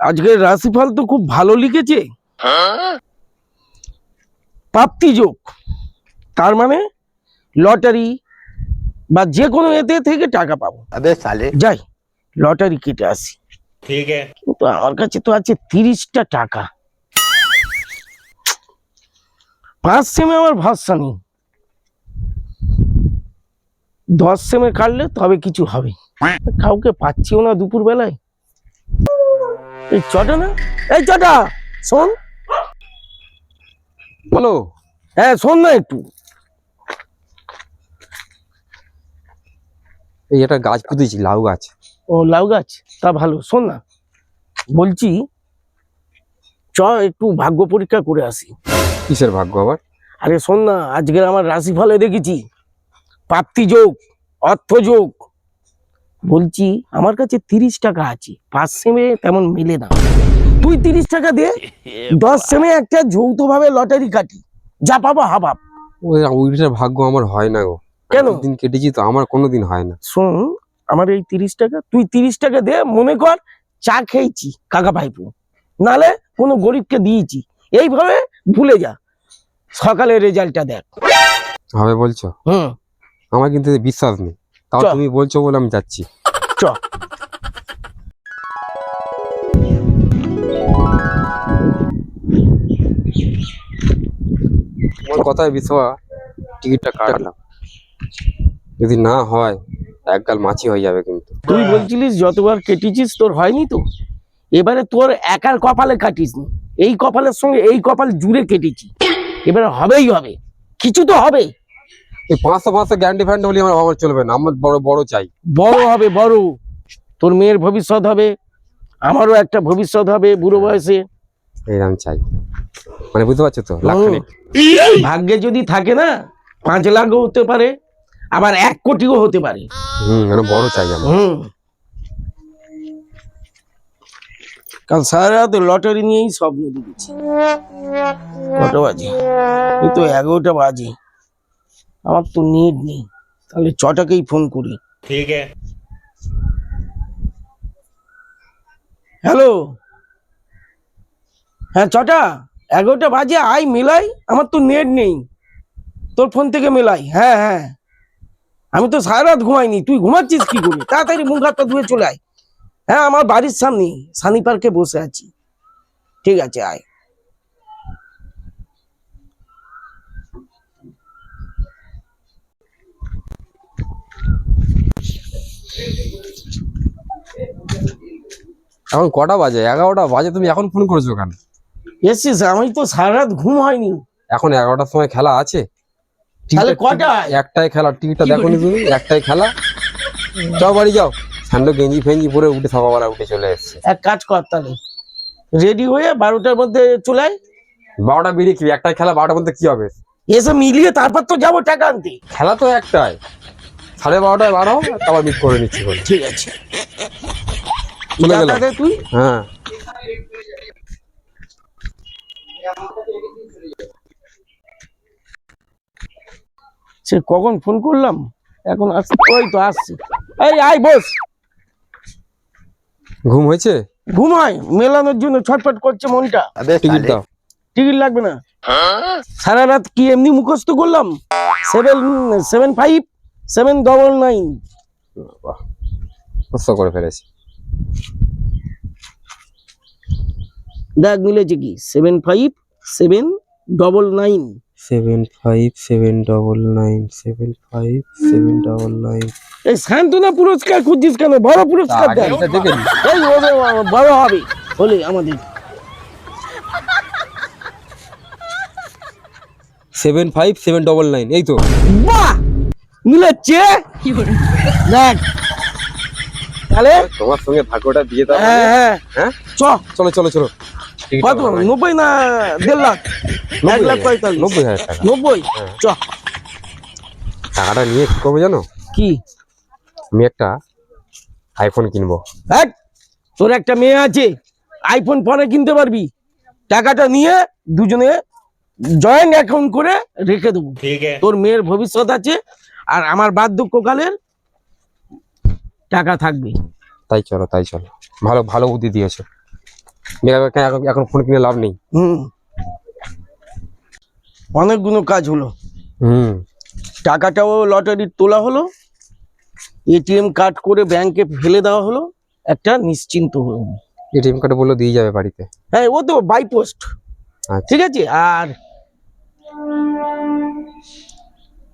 আজকের রাশিফল তো খুব ভালো লিখেছে। প্রাপ্তি যোগ। তার মানে লটারি বা যে কোনো এতে থেকে টাকা পাবো। যাই লটারি কেটে আসি। কিন্তু আমার কাছে তো আছে তিরিশটা টাকা। পাঁচ সেমে আমার ভাষা নেই। দশ সেমে কাটলে তবে কিছু হবে। কাউকে পাচ্ছিও না দুপুর বেলায় এই চটা না? এই চটা শোন। বলো। হ্যাঁ শোন না একটু। এই একটা গাছ পুঁতেছি লাউ গাছ। ও লাউ গাছ? তা ভালো শোন না। বলছি চ একটু ভাগ্য পরীক্ষা করে আসি। কিসের ভাগ্য আবার? আরে শোন না আজকের আমার রাশিফলে দেখেছি। প্রাপ্তি যোগ অর্থ যোগ। বলছি আমার কাছে তিরিশ টাকা আছে। পাঁচ সেমে তেমন মিলে না। তুই তিরিশ টাকা দে দশ সেমে একটা যৌথভাবে লটারি কাটি। যা পাবো হাবাব ওই ওইটার ভাগ্য আমার হয় না গো। কেন? দিন কেটেছি তো আমার কোনোদিন হয় না। শোন আমার এই তিরিশ টাকা তুই তিরিশ টাকা দে মনে কর চা খেয়েছি কাকা ভাইপো। নালে কোনো গরিবকে দিয়েছি। এইভাবে ভুলে যা। সকালে রেজাল্টটা দেখ। হবে বলছো? হুম। আমার কিন্তু বিশ্বাস নেই। তাও। তুমি বলছো বলে আমি যাচ্ছি। চ তোমার কথায় বিশ্বাস টিকিটটা কাটলাম। যদি না হয় একগাল মাছি হয়ে যাবে কিন্তু। তুই বলছিলিস যতবার কেটেছিস তোর হয়নি তো? এবারে তোর একার কপালে কাটিস এই কপালের সঙ্গে এই কপাল জুড়ে কেটেছি। এবারে হবেই হবে। কিছু তো হবে। এই পাঁচশো পাঁচশো গ্যারান্টি ফ্যান্ড হলে আমার চলবে না আমার বড় বড় চাই। বড় হবে বড়। তোর মেয়ের ভবিষ্যৎ হবে আমারও একটা ভবিষ্যৎ হবে বুড়ো বয়সে। এইরকম চাই। মানে বুঝতে পারছ তো ভাগ্যে যদি থাকে না পাঁচ লাখও হতে পারে আবার এক কোটিও হতে পারে। হুম মানে বড় চাই আমার। হুম। কাল সারা রাত লটারি নিয়েই স্বপ্ন দেখেছি। কটা বাজে? এই তো এগারোটা বাজে। আমার তো নেট নেই। তাহলে ছটাকেই ফোন করি। ঠিক আছে। হ্যালো হ্যাঁ ছটা? এগারোটা বাজে আই মেলাই। আমার তো নেট নেই। তোর ফোন থেকে মেলাই। হ্যাঁ হ্যাঁ। আমি তো সারা রাত ঘুমাইনি। তুই ঘুমাচ্ছিস কি করে? তাড়াতাড়ি মুখ হাতটা ধুয়ে চলে আয়। হ্যাঁ আমার বাড়ির সামনে সানি পার্কে বসে আছি। ঠিক আছে আয়। এখন কটা বাজে? এগারোটা বাজে তুমি এখন ফোন করেছ কেন? এসছিস আমি তো সারা রাত ঘুম হয়নি। এখন এগারোটার সময় খেলা আছে? তাহলে একটাই খেলা টিকিটটা দেখো তুমি? একটাই খেলা। যাও বাড়ি যাও। স্যান্ডো গেঞ্জি ফেঞ্জি পরে উঠে সকালবেলা উঠে চলে এসছে। এক কাজ কর তাহলে। রেডি হয়ে বারোটার মধ্যে চলে আয়। বারোটা বেরিয়ে কি? একটাই খেলা বারোটার মধ্যে কি হবে? এসে মিলিয়ে তারপর তো যাব টাকা আনতে খেলা তো একটাই। সাড়ে বারোটায় বারো তারপর মিট করে নিচ্ছি ঠিক আছে। চলে তুই? হ্যাঁ। সে কখন ফোন করলাম? এখন আসছি। ওই তো আসছি। এই আই বস। ঘুম হয়েছে? ঘুমায় মেলানোর জন্য ছটফট করছে মনটা। টিকিট দাও। টিকিট লাগবে না। হ্যাঁ? সারা রাত কি এমনি মুখস্থ করলাম? Seven seven five seven double nine বাহ, কষ্ট করে ফেলেছি। দেখ মিলেছে কি? Seven five seven double nine seven five seven double nine seven five seven double nine এই শান্তনা পুরস্কার খুঁজছিস কেন? বড় পুরস্কার দেয় বড় হবে। হলে আমাদের। Seven five seven double nine এই তো। বাহ! মিলাচ্ছে দেখ। তাহলে? তোমার সঙ্গে ভাগ্যটা দিয়ে দাও হ্যাঁ, মানে? হ্যাঁ হ্যাঁ। চ। চলো চলো চলো। কত নব্বই না দেড় লাখ? এক লাখ পঁয়তাল্লিশ। নব্বই হাজার নব্বই? হ্যাঁ। চ। টাকাটা নিয়ে কি করব জানো? কি? আমি একটা আইফোন কিনবো। এক তোর একটা মেয়ে আছে। আইফোন পরে কিনতে পারবি। টাকাটা নিয়ে দুজনে জয়েন্ট অ্যাকাউন্ট করে রেখে দেবো। তোর মেয়ের ভবিষ্যৎ আছে। আর আমার বার্ধক্যকালের টাকা থাকবে। তাই চলো তাই চলো। ভালো ভালো বুদ্ধি দিয়েছ। এখন এখন ফোন কিনে লাভ নেই। হুম। অনেকগুলো কাজ হলো। হুম। টাকাটাও লটারির তোলা হলো। এটিএম কার্ড করে ব্যাংকে ফেলে দেওয়া হলো। একটা নিশ্চিন্ত হলো। এটিএম কার্ড বলল দিয়ে যাবে বাড়িতে। হ্যাঁ ও তো বাই পোস্ট আচ্ছা। ঠিক আছে? আর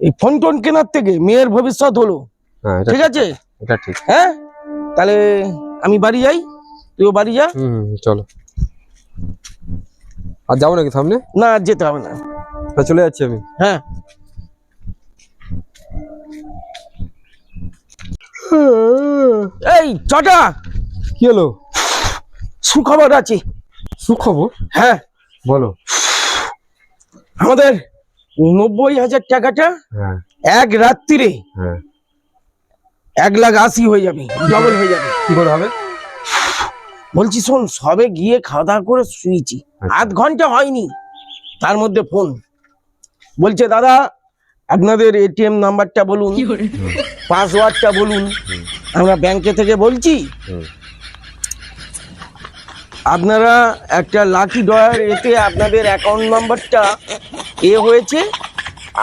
এই ফোন টোন কেনার থেকে মেয়ের ভবিষ্যৎ হলো। হ্যাঁ ঠিক আছে? এটা ঠিক। হ্যাঁ? তাহলে আমি বাড়ি যাই। তুইও বাড়ি যা। চলো। আর যাব নাকি সামনে? না আর যেতে হবে না। চলে যাচ্ছি আমি। হ্যাঁ। এই চটা কি হলো? সুখবর আছে। সুখবর? হ্যাঁ। বলো। আমাদের নব্বই হাজার টাকাটা হ্যাঁ। এক রাত্রিরে হ্যাঁ। এক লাখ আশি হয়ে যাবে ডবল হয়ে যাবে। কি করে হবে? বলছি শোন সবে গিয়ে খাওয়া দাওয়া করে শুয়েছি। আচ্ছা। আধ ঘণ্টা হয়নি তার মধ্যে ফোন বলছে দাদা আপনাদের এটিএম নাম্বারটা বলুন পাসওয়ার্ডটা বলুন। আমরা ব্যাংকে থেকে বলছি আপনারা একটা লাকি ডয়ার এতে আপনাদের অ্যাকাউন্ট নাম্বারটা এ হয়েছে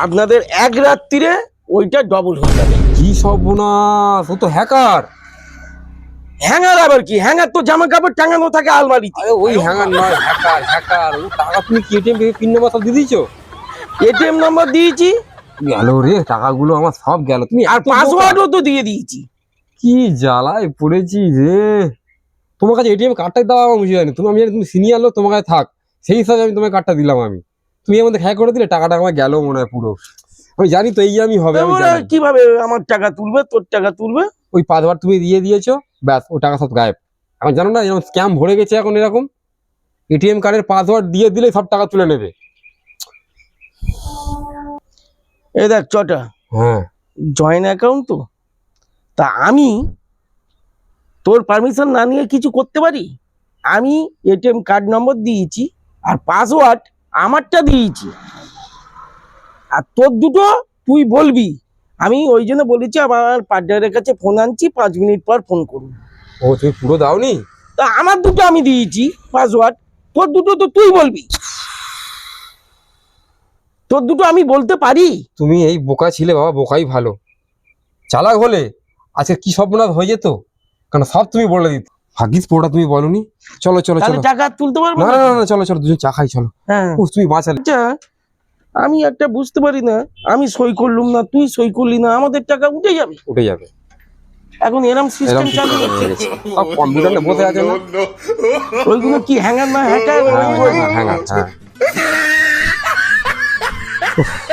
আপনাদের এক রাত্রিরে ওইটা ডবল হয়ে যাবে। কি সর্বনাশ ও তো হ্যাকার হ্যাঙ্গার আবার কি? হ্যাঙ্গার তো জামা কাপড় টাঙানো থাকে আলমারিতে। ওই হ্যাঙ্গার নয় হ্যাকার হ্যাকার ও টাকা তুমি কি এটিএম পিন নাম্বার সব দিয়ে দিয়েছ? এটিএম নাম্বার দিয়েছি। গেল রে? টাকাগুলো আমার সব গেল। তুমি আর পাসওয়ার্ডও তো দিয়ে দিয়েছি। কি জ্বালায় পড়েছি রে। তোমার কাছে এটিএম কার্ডটাই দেওয়া আমার বুঝে যায়নি তুমি আমি জানি তুমি সিনিয়র লোক তোমার কাছে থাক। সেই হিসাবে আমি তোমার কার্ডটা দিলাম আমি। তুমি মধ্যে হ্যাক করে দিলে টাকাটা আমার গেল মনে হয় পুরো। আমি জানি তো এই আমি হবে আমি জানি। কীভাবে আমার টাকা তুলবে তোর টাকা তুলবে? ওই পাসওয়ার্ড তুমি দিয়ে দিয়েছ ব্যাস ও টাকা সব গায়েব। এখন জানো না এরকম স্ক্যাম ভরে গেছে এখন এরকম। এটিএম কার্ডের পাসওয়ার্ড দিয়ে দিলে সব টাকা তুলে নেবে। এই দেখ চটা। হ্যাঁ। জয়েন্ট অ্যাকাউন্ট তো। তা আমি তোর পারমিশন না নিয়ে কিছু করতে পারি? আমি এটিএম কার্ড নম্বর দিয়েছি আর পাসওয়ার্ড আমারটা দিয়েছি। আর তোর দুটো তুই বলবি। আমি ওই জন্য বলেছি আমার পার্টনারের কাছে ফোন আনছি পাঁচ মিনিট পর ফোন করুন ও তুমি পুরো দাওনি? তা আমার দুটো আমি দিয়েছি পাসওয়ার্ড তোর দুটো তো তুই বলবি। তোর দুটো আমি বলতে পারি? তুমি এই বোকা ছিলে বাবা বোকাই ভালো। চালাক হলে আজকে কি সর্বনাশ হয়ে যেত? কারণ সব তুমি বলে দিত। ভাগ্যিস পুরোটা তুমি বলনি। চলো চলো চলো। টাকা তুলতে পারব না না? না চলো চলো দুজন চা খাই চলো। হ্যাঁ। তুমি বাঁচালে। আচ্ছা আমি একটা বুঝতে পারি না আমি সই করলুম না তুই সই করলি না আমাদের টাকা উঠে যাবে। উঠে যাবে। এখন এরম সিস্টেম চালু হচ্ছে। কম্পিউটারে বসে আছে না? ওইগুলো কি হ্যাঙ্গার না হ্যাকার হ্যাঁ হ্যাঁ হ্যাঁ হ্যাঁ। হ্যাঁ